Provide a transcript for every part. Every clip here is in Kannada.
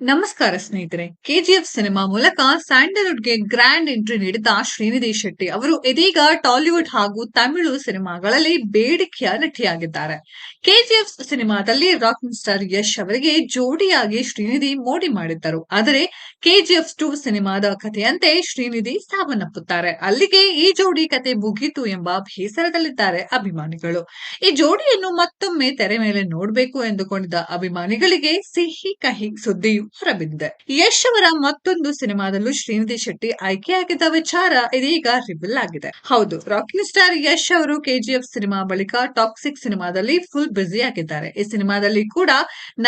ನಮಸ್ಕಾರ ಸ್ನೇಹಿತರೆ ಕೆಜಿಎಫ್ ಸಿನಿಮಾ ಮೂಲಕ ಸ್ಯಾಂಡಲ್ವುಡ್ಗೆ ಗ್ರ್ಯಾಂಡ್ ಎಂಟ್ರಿ ನೀಡಿದ ಶ್ರೀನಿಧಿ ಶೆಟ್ಟಿ ಅವರು ಇದೀಗ ಟಾಲಿವುಡ್ ಹಾಗೂ ತಮಿಳು ಸಿನಿಮಾಗಳಲ್ಲಿ ಬೇಡಿಕೆಯ ನಟಿಯಾಗಿದ್ದಾರೆ. ಕೆಜಿಎಫ್ ಸಿನಿಮಾದಲ್ಲಿ ರಾಕ್ ಸ್ಟಾರ್ ಯಶ್ ಅವರಿಗೆ ಜೋಡಿಯಾಗಿ ಶ್ರೀನಿಧಿ ಮೋಡಿ ಮಾಡಿದ್ದರು. ಆದರೆ ಕೆಜಿಎಫ್ ಟು ಸಿನಿಮಾದ ಕಥೆಯಂತೆ ಶ್ರೀನಿಧಿ ಸಾವನ್ನಪ್ಪುತ್ತಾರೆ. ಅಲ್ಲಿಗೆ ಈ ಜೋಡಿ ಕತೆ ಮುಗೀತು ಎಂಬ ಬೇಸರದಲ್ಲಿದ್ದಾರೆ ಅಭಿಮಾನಿಗಳು. ಈ ಜೋಡಿಯನ್ನು ಮತ್ತೊಮ್ಮೆ ತೆರೆ ಮೇಲೆ ನೋಡಬೇಕು ಎಂದುಕೊಂಡಿದ್ದ ಅಭಿಮಾನಿಗಳಿಗೆ ಸಿಹಿ ಕಹಿ ಸುದ್ದಿಯು ಹೊರಬಿದ್ದಿದೆ. ಯಶ್ ಅವರ ಮತ್ತೊಂದು ಸಿನಿಮಾದಲ್ಲೂ ಶ್ರೀನಿಧಿ ಶೆಟ್ಟಿ ಆಯ್ಕೆಯಾಗಿದ್ದ ವಿಚಾರ ಇದೀಗ ರಿವೀಲ್ ಆಗಿದೆ. ಹೌದು ರಾಕಿಂಗ್ ಸ್ಟಾರ್ ಯಶ್ ಅವರು ಕೆಜಿಎಫ್ ಸಿನಿಮಾ ಬಳಿಕ ಟಾಕ್ಸಿಕ್ ಸಿನಿಮಾದಲ್ಲಿ ಫುಲ್ ಬ್ಯುಸಿ ಆಗಿದ್ದಾರೆ. ಈ ಸಿನಿಮಾದಲ್ಲಿ ಕೂಡ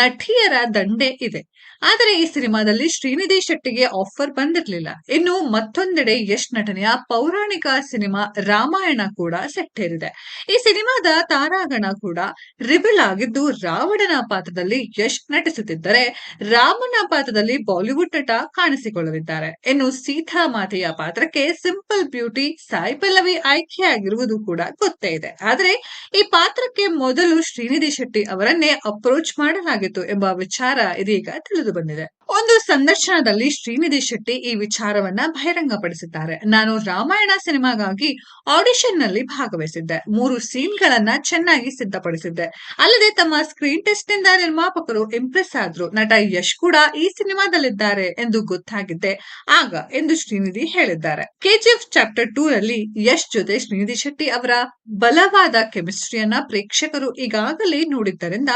ನಟಿಯರ ದಂಡೆ ಇದೆ. ಆದರೆ ಈ ಸಿನಿಮಾದಲ್ಲಿ ಶ್ರೀನಿಧಿ ಶೆಟ್ಟಿಗೆ ಆಫರ್ ಬಂದಿರಲಿಲ್ಲ. ಇನ್ನು ಮತ್ತೊಂದೆಡೆ ಯಶ್ ನಟನೆಯ ಪೌರಾಣಿಕ ಸಿನಿಮಾ ರಾಮಾಯಣ ಕೂಡ ಸೆಟ್ಟೇರಿದೆ. ಈ ಸಿನಿಮಾದ ತಾರಾಗಣ ಕೂಡ ರಿವೀಲ್ ಆಗಿದ್ದು, ರಾವಣನ ಪಾತ್ರದಲ್ಲಿ ಯಶ್ ನಟಿಸುತ್ತಿದ್ದರೆ ರಾಮನ ಪಾತ್ರದಲ್ಲಿ ಬಾಲಿವುಡ್ ನಟ ಕಾಣಿಸಿಕೊಳ್ಳಲಿದ್ದಾರೆ. ಇನ್ನು ಸೀತಾ ಮಾತೆಯ ಪಾತ್ರಕ್ಕೆ ಸಿಂಪಲ್ ಬ್ಯೂಟಿ ಸಾಯಿ ಪಲ್ಲವಿ ಆಯ್ಕೆಯಾಗಿರುವುದು ಕೂಡ ಗೊತ್ತೇ ಇದೆ. ಆದರೆ ಈ ಪಾತ್ರಕ್ಕೆ ಮೊದಲು ಶ್ರೀನಿಧಿ ಶೆಟ್ಟಿ ಅವರನ್ನೇ ಅಪ್ರೋಚ್ ಮಾಡಲಾಗಿತ್ತು ಎಂಬ ವಿಚಾರ ಇದೀಗ ತಿಳಿದು ಬಂದಿದೆ. ಒಂದು ಸಂದರ್ಶನದಲ್ಲಿ ಶ್ರೀನಿಧಿ ಶೆಟ್ಟಿ ಈ ವಿಚಾರವನ್ನ ಬಹಿರಂಗಪಡಿಸಿದ್ದಾರೆ. ನಾನು ರಾಮಾಯಣ ಸಿನಿಮಾಗಾಗಿ ಆಡಿಷನ್ನಲ್ಲಿ ಭಾಗವಹಿಸಿದ್ದೆ. ಮೂರು ಸೀನ್ ಗಳನ್ನ ಚೆನ್ನಾಗಿ ಸಿದ್ಧಪಡಿಸಿದ್ದೆ. ಅಲ್ಲದೆ ತಮ್ಮ ಸ್ಕ್ರೀನ್ ಟೆಸ್ಟ್ನಿಂದ ನಿರ್ಮಾಪಕರು ಇಂಪ್ರೆಸ್ ಆದ್ರು. ನಟ ಯಶ್ ಕೂಡ ಈ ಸಿನಿಮಾದಲ್ಲಿದ್ದಾರೆ ಎಂದು ಗೊತ್ತಾಗಿದ್ದೆ ಆಗ ಎಂದು ಶ್ರೀನಿಧಿ ಹೇಳಿದ್ದಾರೆ. ಕೆಜಿಎಫ್ ಚಾಪ್ಟರ್ ಟೂ ಅಲ್ಲಿ ಯಶ್ ಜೊತೆ ಶ್ರೀನಿಧಿ ಶೆಟ್ಟಿ ಅವರ ಬಲವಾದ ಕೆಮಿಸ್ಟ್ರಿಯನ್ನ ಪ್ರೇಕ್ಷಕರು ಈಗಾಗಲೇ ನೋಡಿದ್ದರಿಂದ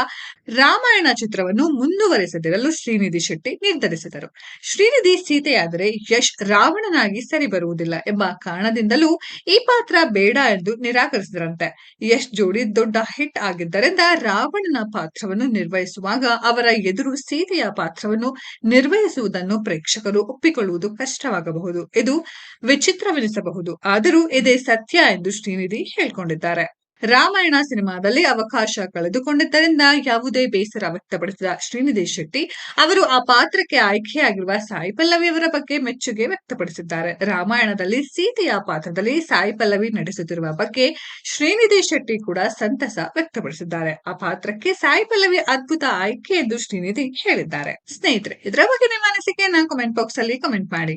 ರಾಮಾಯಣ ಚಿತ್ರವನ್ನು ಮುಂದುವರೆಸದಿರಲು ಶ್ರೀನಿಧಿ ಶೆಟ್ಟಿ ನಿರ್ಧರಿಸಿದರು. ಶ್ರೀನಿಧಿ ಸೀತೆಯಾದರೆ ಯಶ್ ರಾವಣನಾಗಿ ಸರಿ ಬರುವುದಿಲ್ಲ ಎಂಬ ಕಾರಣದಿಂದಲೂ ಈ ಪಾತ್ರ ಬೇಡ ಎಂದು ನಿರಾಕರಿಸಿದರಂತೆ. ಯಶ್ ಜೋಡಿ ದೊಡ್ಡ ಹಿಟ್ ಆಗಿದ್ದರಿಂದ ರಾವಣನ ಪಾತ್ರವನ್ನು ನಿರ್ವಹಿಸುವಾಗ ಅವರ ಎದುರು ಸೀತೆಯ ಪಾತ್ರವನ್ನು ನಿರ್ವಹಿಸುವುದನ್ನು ಪ್ರೇಕ್ಷಕರು ಒಪ್ಪಿಕೊಳ್ಳುವುದು ಕಷ್ಟವಾಗಬಹುದು. ಇದು ವಿಚಿತ್ರವೆನಿಸಬಹುದು. ಆದರೂ ಇದೇ ಸತ್ಯ ಎಂದು ಶ್ರೀನಿಧಿ ಹೇಳಿಕೊಂಡಿದ್ದಾರೆ. ರಾಮಾಯಣ ಸಿನಿಮಾದಲ್ಲಿ ಅವಕಾಶ ಕಳೆದುಕೊಂಡಿದ್ದರಿಂದ ಯಾವುದೇ ಬೇಸರ ವ್ಯಕ್ತಪಡಿಸಿದ ಶ್ರೀನಿಧಿ ಶೆಟ್ಟಿ ಅವರು ಆ ಪಾತ್ರಕ್ಕೆ ಆಯ್ಕೆಯಾಗಿರುವ ಸಾಯಿ ಪಲ್ಲವಿ ಅವರ ಬಗ್ಗೆ ಮೆಚ್ಚುಗೆ ವ್ಯಕ್ತಪಡಿಸಿದ್ದಾರೆ. ರಾಮಾಯಣದಲ್ಲಿ ಸೀತೆಯ ಪಾತ್ರದಲ್ಲಿ ಸಾಯಿ ಪಲ್ಲವಿ ನಟಿಸುತ್ತಿರುವ ಬಗ್ಗೆ ಶ್ರೀನಿಧಿ ಶೆಟ್ಟಿ ಕೂಡ ಸಂತಸ ವ್ಯಕ್ತಪಡಿಸಿದ್ದಾರೆ. ಆ ಪಾತ್ರಕ್ಕೆ ಸಾಯಿ ಪಲ್ಲವಿ ಅದ್ಭುತ ಆಯ್ಕೆ ಎಂದು ಶ್ರೀನಿಧಿ ಹೇಳಿದ್ದಾರೆ. ಸ್ನೇಹಿತರೆ, ಇದರ ಬಗ್ಗೆ ನಿಮ್ಮ ಅನಿಸಿಕೆಯನ್ನ ಕಮೆಂಟ್ ಬಾಕ್ಸ್ ಅಲ್ಲಿ ಕಮೆಂಟ್ ಮಾಡಿ.